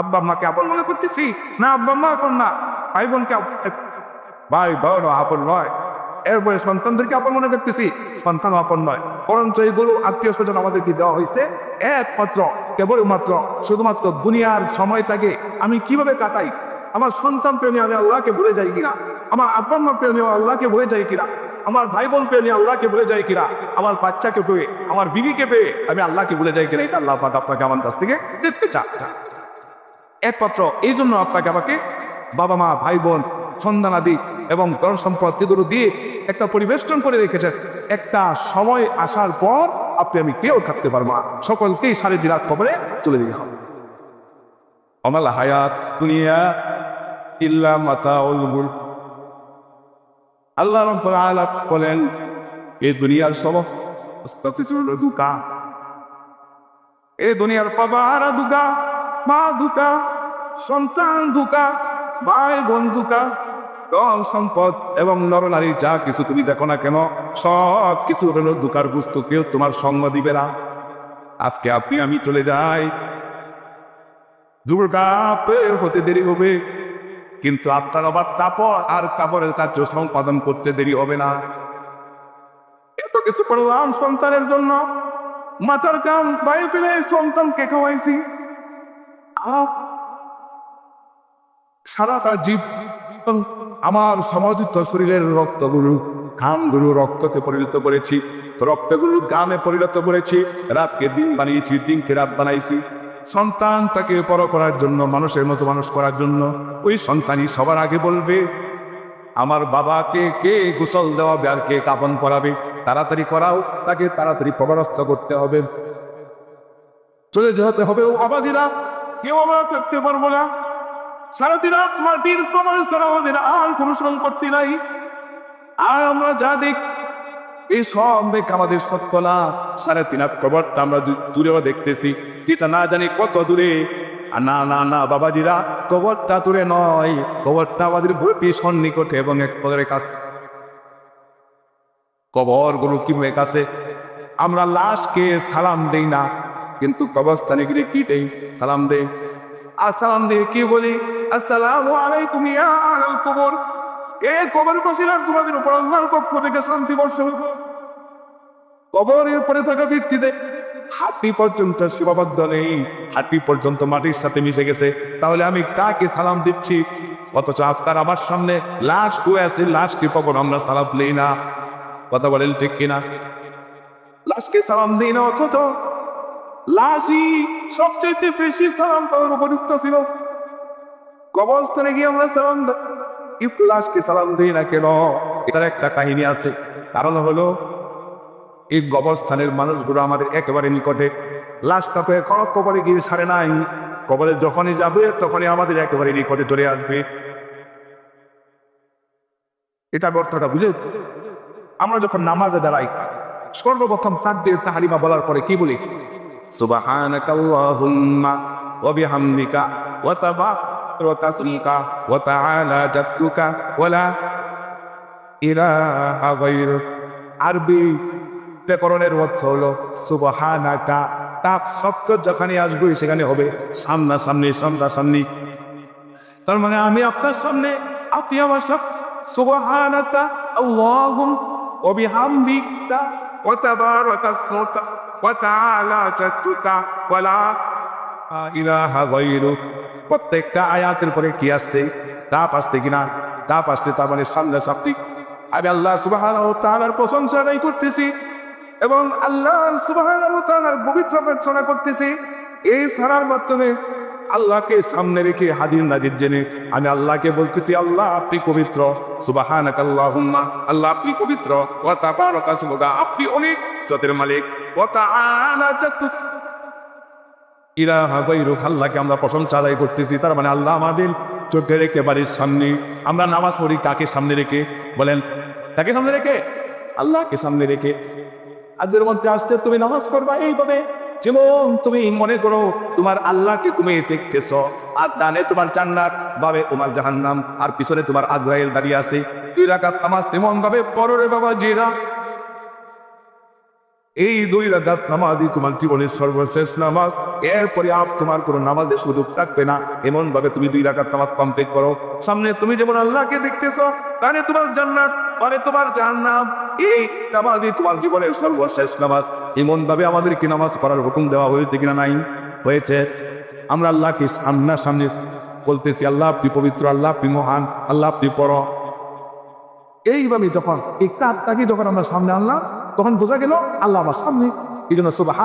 আব্বা আম্মাকে আপন মনে করতেছি? না, আব্বা আম্মা আপন না। ভাই বোনকে ভাই বোন আপন নয়। এরপরে সন্তানদেরকে আপন মনে করতেছি। সন্তান আপন নয়। বরঞ্চ এইগুলো আত্মীয় স্বজন আমাদেরকে দেওয়া হয়েছে। একমাত্র, কেবলমাত্র, শুধুমাত্র দুনিয়ার সময়টাকে আমি কীভাবে কাটাই? আমার সন্তান প্রেমী আমি আল্লাহকে ভুলে যাই কিনা? আমার আব্বা আম্মা প্রেমী আল্লাহকে ভুলে যাই কিনা? আমার ভাই বোন প্রেমী আল্লাহকে ভুলে যাই কিনা? আমার বাচ্চাকে পেয়ে, আমার বিবিকে পেয়ে আমি আল্লাহকে ভুলে যাই কিনা? এটা আল্লাহ আপনাকে আমার কাছ থেকে দেখতে চান। একমাত্র এই জন্য আপনাকে আমাকে বাবা মা, ভাই বোন, সন্তানাদি এবং ধন সম্পদ এগুলো দিয়ে একটা পরিবেষ্টন করে রেখেছেন একটা সময় আসার পর আপনি আমি কেউ থাকতে পারব না। সকলকেই সাড়ে দিন খবরে চলে দিতে হবে। অমাল হায়াত দুনিয়া ইল্লা গুরুর আল্লাহ রাব্বুল আলামিন বলেন এই দুনিয়ার সমস্ত কিছু দুকা এই দুনিয়ার বাবারা দুকা মা দুকা সন্তান দুকা ভাই বোন দুকা ধন সম্পদ এবং নরনারী যা কিছু তুমি দেখো না কেন সব কিছু হলো দুকার বস্তু কেউ তোমার সঙ্গ দিবে না। আজকে আপনি আমি চলে যাই। দুর্গা পের হতে দেরি হবে কিন্তু আপনার আবার তাপর আর কাপড়ের কার্য সম্পাদন করতে দেরি হবে না। এত কিছু করলাম সন্তানের জন্য। মাথার কাম বাইরে ফেলে সন্তানকে খাওয়াইছি। আহ, সারাটা জীব আমার সমাজিত শরীরের রক্তগুলো ঘামগুলো রক্তকে পরিণত করেছি। রক্তগুলো গামে পরিণত করেছি। রাতকে দিন বানিয়েছি, দিনকে রাত বানাইছি। সন্তান তাকে বড় করার জন্য, মানুষের মতো মানুষ করার জন্য ওই সন্তানই সবার আগে বলবে, আমার বাবাকে কে গোসল দেওয়াবে আর কে কাপন করাবে তাড়াতাড়ি করাও, তাকে তাড়াতাড়ি প্রবারস্থ করতে হবে। চলে যেতে হবে ও আবাদিরা, কেউ আমরা থাকতে পারব না। সারাদিন মাটির প্রমাণ ছাড়া আমাদের আর কোনো করতে নাই। আর আমরা যা দেখ এই সব দেখ আমাদের সত্য না। সাড়ে তিন কবরটা আমরা দূরেও দেখতেছি। যেটা না জানি কত দূরে। না না না, বাবাজিরা, কবরটা দূরে নয়। কবরটা আমাদের ভীষণ নিকটে এবং এক পদের কাছে। কবরগুলো কীভাবে কাছে। আমরা লাশকে সালাম দেই না। কিন্তু কবরস্থানে গিয়ে কি দেই? সালাম দেই। আর সালাম দিয়ে কি বলি? আসসালামু আলাইকুম ইয়া আহলাল কবর। এ কবর বসিলাম তোমাদের উপর আল্লাহর পক্ষ থেকে শান্তি বর্ষা হোক। কবরের পরে থাকা ভিত্তিতে হাতি পর্যন্ত সীমাবদ্ধ নেই। হাতি পর্যন্ত মাটির সাথে মিশে গেছে। তাহলে আমি কাকে সালাম দিচ্ছি? অথচ আপনার আমার সামনে লাশ শুয়ে আছে, লাশ কি কবর আমরা সালাম দিই না? কথা বলেন ঠিক কিনা? লাশকে সালাম দিই না অথচ? লাশই সবচেয়ে বেশি সালাম পাওয়ার উপযুক্ত ছিল। কবরস্থানে গিয়ে আমরা সালাম দেই। লাশকে সালাম দিই না কেন? এটার একটা কাহিনী আছে। কারণ হলো, এই কবরস্থানের মানুষগুলো আমাদের একেবারে নিকটে। লাশটা পেয়ে খড়ক কবরে গিয়ে ছাড়ে নাই। কবরে যখনই যাবে, তখনই আমাদের একেবারে নিকটে চলে আসবে। এটা অর্থটা বুঝে? আমরা যখন নামাজে দাঁড়াই, সর্বপ্রথম তাকবীর তাহারিমা বলার পরে কি বলি? তাবারাকা। তাআলা জাদ্দুকা ওয়া লা ইলাহা গায়রুক। আরবি ব্যাকরণের অর্থ হলো, সুবহানাকা তাপ শব্দ যখনই আসবে সেখানে হবে, সামনাসামনি সামনাসামনি। তার মানে আমি আপনার সামনে, আপনি আমার সব সুবহানাতা আল্লাহুম, ওয়া বিহামদিকা, ওয়া তাবারাকা ইসমুকা ওয়া প্রত্যেকটা আয়াতের পরে কি আসছে? তাপ আসছে কিনা? তাপ আসছে তার মানে সামনে সামনি আমি আল্লাহ ওয়া তাআলার প্রশংসা আদায় করতেছি এবং আল্লাহ ওয়া পবিত্র প্রার্থনা করতেছি। এই ছাড়ার মাধ্যমে আল্লাহকে সামনে রেখে হাদির নাজির জেনে আমি আল্লাহকে বলতেছি, আল্লাহ, আপনি পবিত্র। আল্লাহুম্মা। আল্লাহ, আপনি পবিত্র। ওয়া তাবারাকা আপনি অনেক যতের মালিক। ওয়া তাআলা আল্লাহকে আমরা প্রশংসা আদায় করতেছি। তার মানে আল্লাহ আমাদের চোখে রেখে বাড়ির সামনে। আমরা নামাজ পড়ি, কাকে সামনে রেখে? বলেন, কাকে সামনে রেখে? আল্লাহকে সামনে রেখে। আজের মধ্যে আসতে তুমি নামাজ পড়বা এইভাবে। যেমন তুমি মনে করো তোমার আল্লাহকে তুমি দেখতেছ, আর ডানে তোমার জান্নাত ভাবে তোমার জাহান্নাম, আর পিছনে তোমার আজরাইল দাঁড়িয়ে আছে। দুই রাকাত নামাজ এমন ভাবে পড়ো রে বাবা জিরা এই দুই রাকাত নামাজই তোমার জীবনের সর্বশেষ নামাজ। এরপরে আপ তোমার কোনো নামাজের সুযোগ থাকবে না। এমন ভাবে তুমি দুই রাকাত নামাজ কমপ্লিট করো। সামনে তুমি যেমন আল্লাহকে দেখতেছো, তাহলে তোমার জান্নাত মানে তোমার জাহান্নাম। এই নামাজই তোমার জীবনের সর্বশেষ নামাজ। এমন ভাবে আমাদেরকে নামাজ পড়ার হুকুম দেওয়া হয়েছে কিনা নাই? হয়েছে। আমরা আল্লাহকে সামনা সামনে বলতেছি, আল্লাহ আপনি পবিত্র, আল্লাহ আপনি মহান, আল্লাহ আপনি পর এইভাবে যখন এই কাজটাকে যখন আমরা সামনে আনলাম, তখন বোঝা গেল আল্লাহ আমার সামনে। এই জন্য সুবাহ